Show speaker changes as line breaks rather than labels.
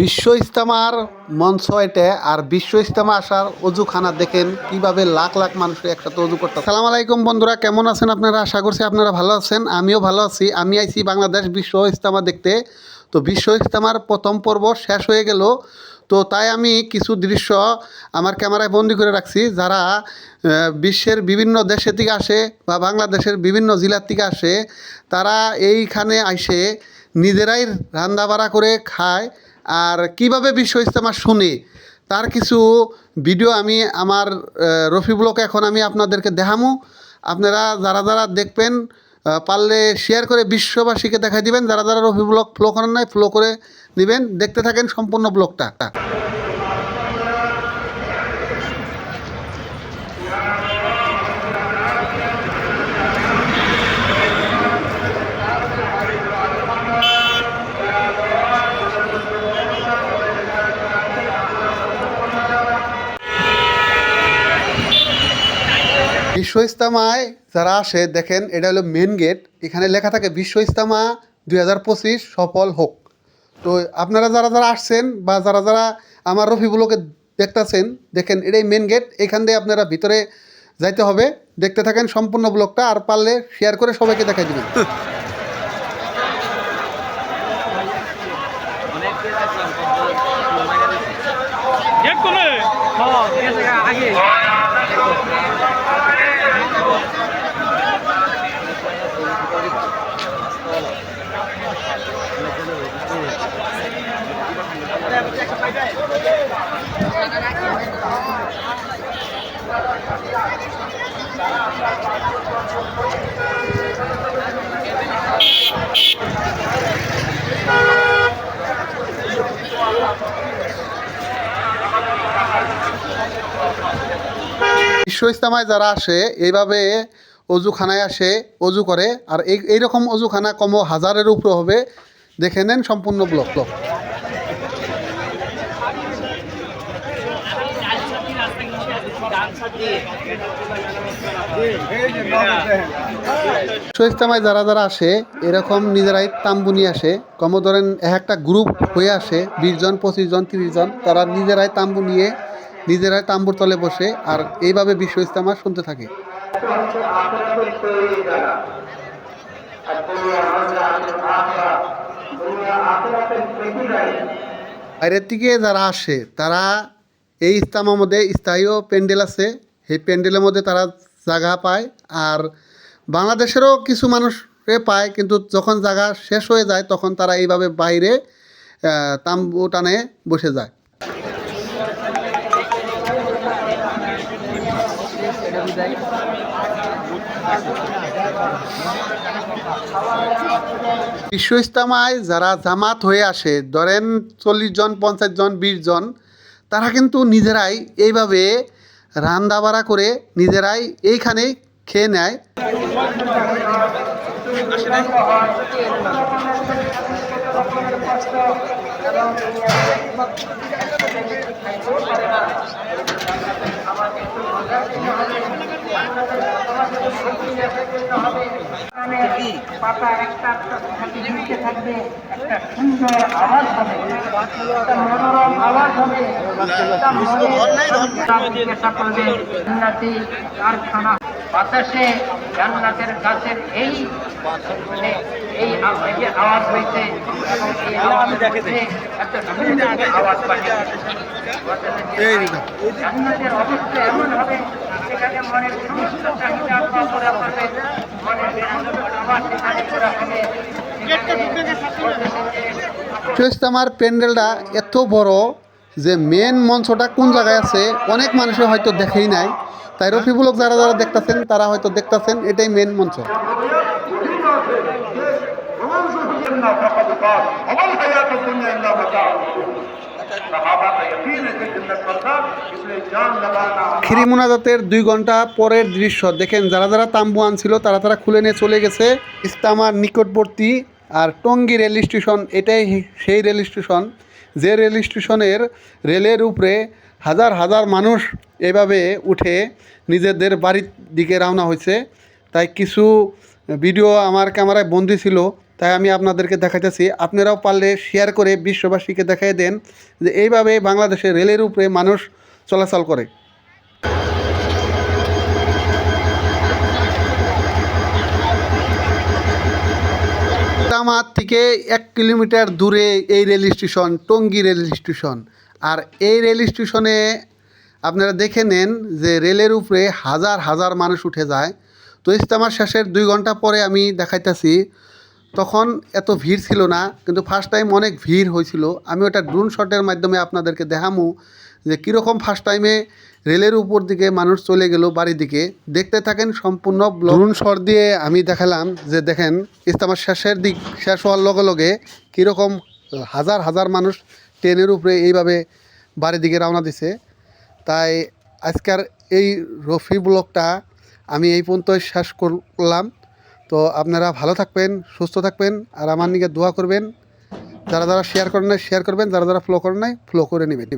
বিশ্ব ইস্তেমার মঞ্চ এটা আর বিশ্ব ইস্তেমা আসার অজুখানা দেখেন কীভাবে লাখ লাখ মানুষ একসাথে অজু করতে সালাম আলাইকুম বন্ধুরা, কেমন আছেন আপনারা? আশা করছি আপনারা ভালো আছেন, আমিও ভালো আছি। আমি আইছি বাংলাদেশ বিশ্ব ইস্তেমা দেখতে। তো বিশ্ব ইস্তেমার প্রথম পর্ব শেষ হয়ে গেল। তো তাই আমি কিছু দৃশ্য আমার ক্যামেরায় বন্দি করে রাখছি। যারা বিশ্বের বিভিন্ন দেশে থেকে আসে বা বাংলাদেশের বিভিন্ন জেলার থেকে আসে, তারা এইখানে আইসে নিজেরাই রান্না বাড়া করে খায়। আর কীভাবে বিশ্ব ইজতেমা শুনে, তার কিছু ভিডিও আমি আমার রফি ব্লকে এখন আমি আপনাদেরকে দেখামো। আপনারা যারা যারা দেখবেন পারলে শেয়ার করে বিশ্ববাসীকে দেখাই দিবেন। যারা যারা রফি ব্লক ফ্লো করেন নাই ফ্লো করে দিবেন দেখতে থাকেন সম্পূর্ণ ব্লগটা। বিশ্ব ইস্তামায় যারা আসে, দেখেন এটা হলো মেন গেট এখানে লেখা থাকে বিশ্ব ইস্তামা দুই হাজার পঁচিশ সফল হোক। তো আপনারা যারা যারা আসছেন বা যারা যারা আমার রফিগুলোকে দেখতেছেন, দেখেন এটাই মেন গেট এখান দিয়ে আপনারা ভিতরে যাইতে হবে। দেখতে থাকেন সম্পূর্ণ ব্লকটা আর পারলে শেয়ার করে সবাইকে দেখাই দিবেন
গেট কোনে আগে
বিশ্ব ইস্তামায় যারা আসে, এইভাবে অজুখানায় আসে, অজু করে। আর এই, এইরকম অজুখানা কম হাজারের উপরে হবে। দেখে নেন সম্পূর্ণ ব্লক ব্লক। ইস্তামায় যারা যারা আসে, এরকম নিজেরাই তাম্বু নিয়ে আসে। কম ধরেন এক একটা গ্রুপ হয়ে আসে, বিশ জন, পঁচিশ জন, তিরিশ জন, তারা নিজেরাই তাম্বু নিয়ে নিজেরাই তাম্বুর তলে বসে আর এইভাবে বিশ্ব ইস্তেমা শুনতে থাকে। বাইরের থেকে যারা আসে, তারা এই ইস্তামার মধ্যে স্থায়ী প্যান্ডেল আছে। সেই প্যান্ডেলের মধ্যে তারা জায়গা পায় আর বাংলাদেশেরও কিছু মানুষে পায়, কিন্তু যখন জায়গা শেষ হয়ে যায়, তখন তারা এইভাবে বাইরে তাম্বু টানে বসে যায়। বিশ্ব ইস্তামায় যারা জামাত হয়ে আসে, ধরেন চল্লিশ জন, পঞ্চাশ জন, বিশ জন, তারা কিন্তু নিজেরাই এইভাবে রান্না বাড়া করে নিজেরাই এইখানেই খেয়ে নেয়।
পাতা একটা একটা হাতে ঝুঁকে থাকবে একটা সুন্দর আওয়াজ হবে একটা মনোরম আওয়াজ হবে চেষ্টা করবে জান্নাতি কারখানা। বাতাসে জান্নাতের গাছের এই মানে এই যে আওয়াজ হয়েছে এবং এই আওয়াজ হয়েছে একটা সুন্দর আওয়াজ পাঠিয়ে
এই
জান্নাতের অবস্থা এমন হবে সেখানে মনের সমস্ত চাহিদা আত্মা পুরা করবে। মনের সমস্ত সেখানে পুরা হবে।
প্যান্ডেলটা এত বড় যে মেন মঞ্চটা কোন জায়গায় আছে অনেক মানুষে হয়তো দেখেই নাই। তাই রফিবুলক যারা যারা দেখতাছেন তারা হয়তো দেখতাছেন এটাই মেন মঞ্চ। খিরিমুনা মোনাজাতের দুই ঘণ্টা পরের দৃশ্য। দেখেন, যারা যারা তাম্বু আনছিল, তারা তারা খুলে নিয়ে চলে গেছে। ইস্তামার নিকটবর্তী আর টঙ্গী রেল স্টেশন, এটাই সেই রেল স্টেশন। যে রেল স্টেশনের রেলের উপরে হাজার হাজার মানুষ এভাবে উঠে নিজেদের বাড়ির দিকে রওনা হয়েছে। তাই কিছু ভিডিও আমার ক্যামেরায় বন্দি ছিল। তাই আমি আপনাদেরকে দেখাইতেছি, আপনারাও পারলে শেয়ার করে বিশ্ববাসীকে দেখাই দেন যে এইভাবে বাংলাদেশে রেলের উপরে মানুষ চলাচল করে। থেকে এক কিলোমিটার দূরে এই rail station, Tongi rail station. আর এই রেল স্টেশনে আপনারা দেখে নেন যে রেলের উপরে হাজার হাজার মানুষ উঠে যায়। তো ইস্তামার শেষের দুই ঘণ্টা পরে আমি দেখাইতেছি তখন এত ভিড় ছিল না, কিন্তু ফার্স্ট টাইম অনেক ভিড় হয়েছিল। আমি ওটা ড্রোন শটের মাধ্যমে আপনাদেরকে দেখামু যে কীরকম ফার্স্ট টাইমে রেলের উপর দিকে মানুষ চলে গেল বাড়ির দিকে। দেখতে থাকেন সম্পূর্ণ ড্রোন শট দিয়ে আমি দেখালাম যে দেখেন ইস্তামার শেষের দিক, শেষ হওয়ার লগে লগে কীরকম হাজার হাজার মানুষ ট্রেনের উপরে এইভাবে বাড়ির দিকে রওনা দিছে। তাই আজকের এই রফি ব্লগটা আমি এই পর্যন্ত শেষ করলাম। তো আপনারা ভালো থাকবেন, সুস্থ থাকবেন, আর আমার নিকে দোয়া করবেন। যারা যারা শেয়ার করেন নাই শেয়ার করবেন, যারা যারা ফ্লো করেন নাই ফ্লো করে নেবেন।